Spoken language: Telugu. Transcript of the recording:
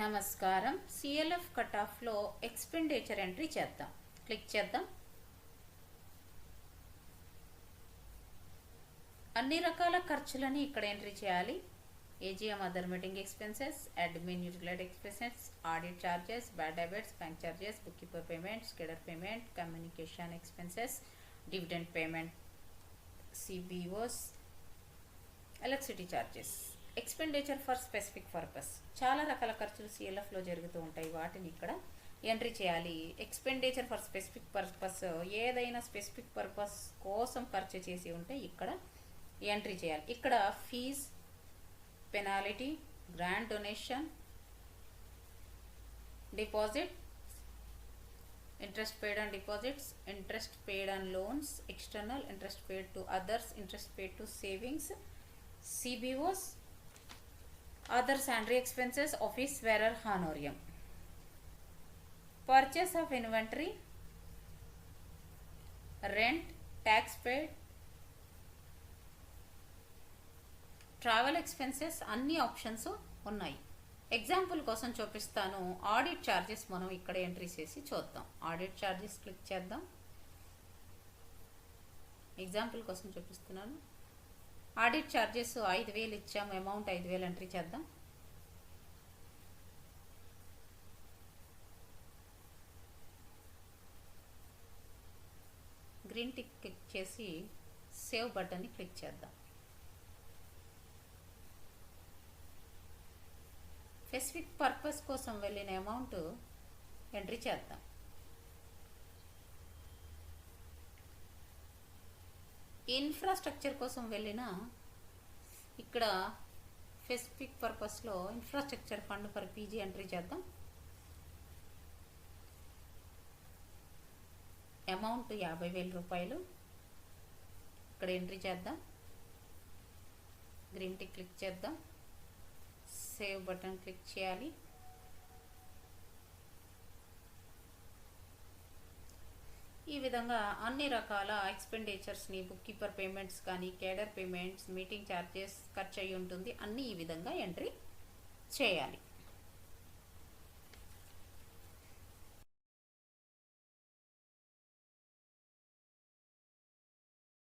నమస్కారం. సిఎల్ఎఫ్ కట్ ఆఫ్లో ఎక్స్పెండిచర్ ఎంట్రీ చేద్దాం. క్లిక్ చేద్దాం. అన్ని రకాల ఖర్చులని ఇక్కడ ఎంట్రీ చేయాలి. AGM other meeting expenses admin utility expenses audit charges bad debits bank charges book keeper payment cadre payment communication expenses dividend payment CBOs electricity charges expenditure for specific purpose చాలా రకాల ఖర్చులు సిఎల్ఎఫ్లో జరుగుతూ ఉంటాయి. వాటిని ఇక్కడ ఎంట్రీ చేయాలి. ఎక్స్పెండిచర్ ఫర్ స్పెసిఫిక్ పర్పస్ ఏదైనా స్పెసిఫిక్ పర్పస్ కోసం ఖర్చు చేసి ఉంటే ఇక్కడ ఎంట్రీ చేయాలి. ఇక్కడ fees penalty grant donation deposit interest paid on deposits interest paid on loans external interest paid to others interest paid to savings CBOs other sundry expenses office wearer honorarium purchase of inventory rent tax paid travel expenses అన్ని ఆప్షన్స్ ఉన్నాయి. ఎగ్జాంపుల్ కోసం చూపిస్తాను. ఆడిట్ ఛార్జెస్ మనం ఇక్కడ ఎంట్రీ చేసి చూద్దాం. ఆడిట్ ఛార్జెస్ క్లిక్ చేద్దాం. ఎగ్జాంపుల్ కోసం చూపిస్తున్నాను. ఆడిట్ ఛార్జెస్ ఐదు వేలు ఇచ్చాము అమౌంట్ ఐదు వేలు ఎంట్రీ చేద్దాం. గ్రీన్ టిక్ క్లిక్ చేసి సేవ్ బటన్ని క్లిక్ చేద్దాం. స్పెసిఫిక్ పర్పస్ కోసం వెళ్ళిన అమౌంట్ ఎంట్రీ చేద్దాం. ఇన్ఫ్రాస్ట్రక్చర్ కోసం వెళ్ళిన ఇక్కడ స్పెసిఫిక్ పర్పస్లో infrastructure fund for PG entry చేద్దాం. అమౌంట్ యాభై వేల రూపాయలు. ఇక్కడ ఎంట్రీ చేద్దాం. గ్రీన్ టీ క్లిక్ చేద్దాం. సేవ్ బటన్ క్లిక్ చేయాలి. ఈ విధంగా అన్ని రకాల ఎక్స్పెండిచర్స్ని బుక్ కీపర్ పేమెంట్స్ కానీ కేడర్ పేమెంట్స్ మీటింగ్ ఛార్జెస్ ఖర్చు అయి ఉంటుంది అన్నీ ఈ విధంగా ఎంట్రీ చేయాలి.